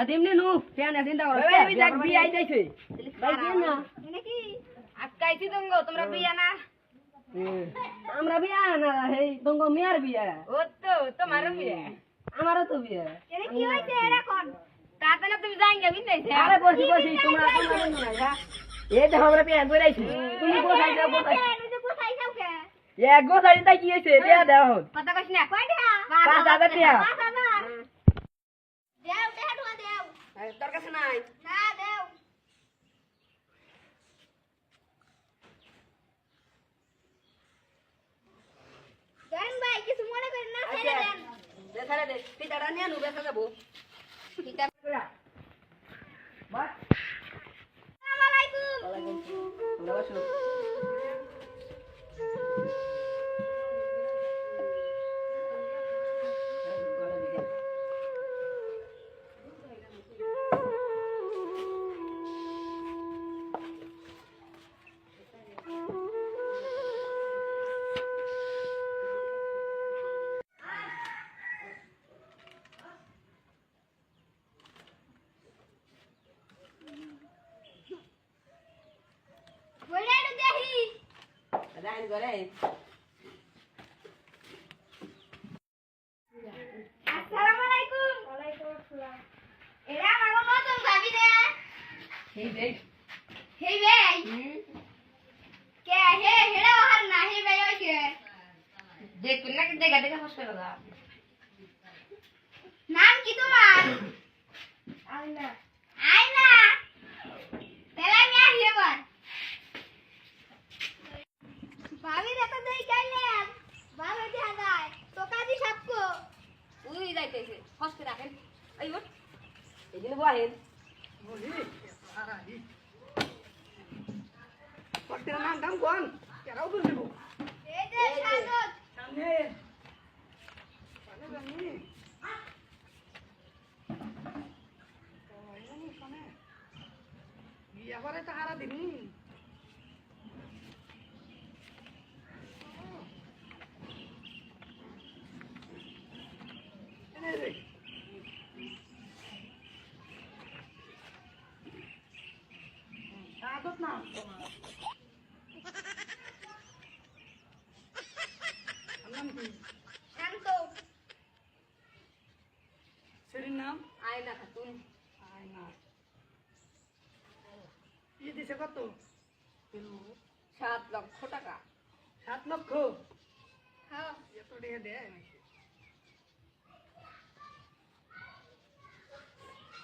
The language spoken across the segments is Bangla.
তেমনি নু কেন চিন্তা করো ভাই দেখ বিয়ে আইতাইছে ভাই কেন না। নাকি আজকাইছি দঙ্গো তোমরা বিয়া না। আমরা বিয়া না হেই তঙ্গ মিয়ার বিয়া। ও তো তোমারও বিয়া। আমারও তো বিয়া। এটা কি হইছে কোন? তাতে না তুমি যাই যাবি নাইছে আরে বসি বসি তোমরা তোমরা হ্যাঁ। এই দেখো আমরা পেন করে তুমি কোথায় যাও কোথায় তুই কোথায় যাও কে? এক গো সাইড তাই কি হইছে দেয়া হল কথা কইছ না কয়টা পাঁচ হাজার টাকা। পাঁচ হাজার দেও দেও ঢুয়া দেও তোর কাছে নাই। না দেও। দেন ভাই কিছু মনে করেন না ছেড়ে দেন। দে ছাড়ে দে। পিতাটা নিয়ে নু বেসা যাব। ঠিক আছে আসসালামু আলাইকুম। তোমরা বসো রাইন করে আসসালামু আলাইকুম ওয়ালাইকুম আসসালাম এরা আমার নতুন ভাবি রে। এই দেখ হেই ভাই কে? হে হেড়া ওহার না। হে ভাই ওই কে? দেখ না কি দেখা দেখা ফসকে দাদা নাম কি তোমার আয়না আয়না তেলা নি আহি এবার ভাবি রে তো দেই গাইলেন ভালো দেখা যায় তো কাজি সাপকো উই যাইতেছে ফসকে রাখেন। এই ওঠ এই দিন বহেন পটকের নাম দাম কোন? কেরাও সামনে। সামনে। সামনে বিয়া করে তো হারা দিনি না নাম আয়না খাতুন আয়না ই দিছে কত সাত লক্ষ টাকা। সাত লক্ষ? হ্যাঁ। এত টাকা দেয় নাকি সেরির বা-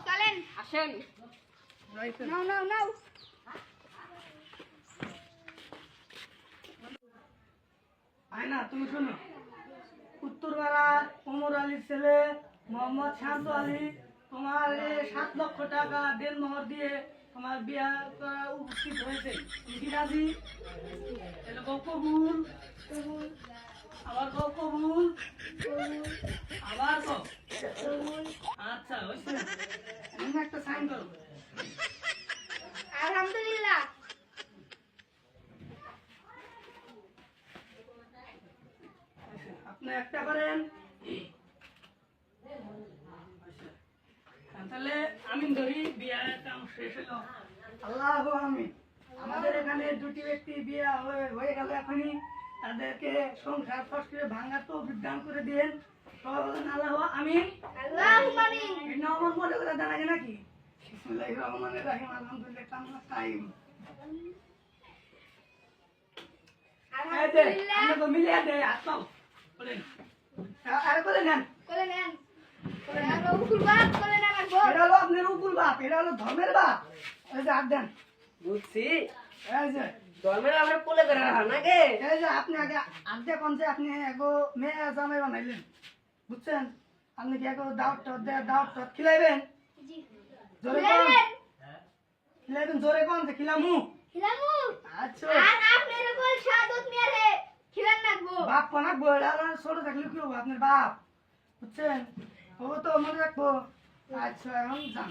চলেন আসেন নাও আলীর ছেলে মোহাম্মদ শান্ত আলী তোমার সাত লক্ষ টাকা দেনমোহর দিয়ে তোমার বিয়া করা উপস্থিত হয়েছে। তুমি আবার গো কবুল আবার গো আচ্ছা হয়েছে তুমি একটা সাইন করো আলহামদুলিল্লাহ আপনি একটা করেন তাহলে আমি ধরি বিয়ের কাম শেষ হলো। আল্লাহ আমি আমাদের এখানে দুটি ব্যক্তি বিয়ে হয়ে- গেল এখনই। তাদেরকে সংসার ফস করে ভাঙার তো বিজ্ঞান করে দিয়েন। সবাই বলেন আল্লাহ আমি আমার মনে দেন নাকি? বিসমিল্লাহির রহমানির রহিম আলহামদুলিল্লাহ কামনা হাত আর- বলে নেন। করে নেন। এটা হলো আপনার উকুল বাপ এটা হলো ধর্মের বাপ। এই যে হাত দেন বুঝছি। এই যে। ধর্মের আমার কোলে করে রাখা নাকি? এই যে আপনি আগে আগে কোন যে আপনি এগো মেয়ে জামাই বানাইলেন। বুঝছেন? আপনি কি এগো দাওয়াত টাওয়াত দেয়া দাওয়াত টাওয়াত খিলাইবেন? জোরে কোন। খিলাইবেন। জোরে কোন যে খিলামু। খিলামু? আচ্ছা। আর আপনার খিলান রাখব। বাপ পানাক ছোট থাকলে কি হব? আপনার বাপ। বুঝছেন? ও তো মনে রাখব। আচ্ছা এখন যান।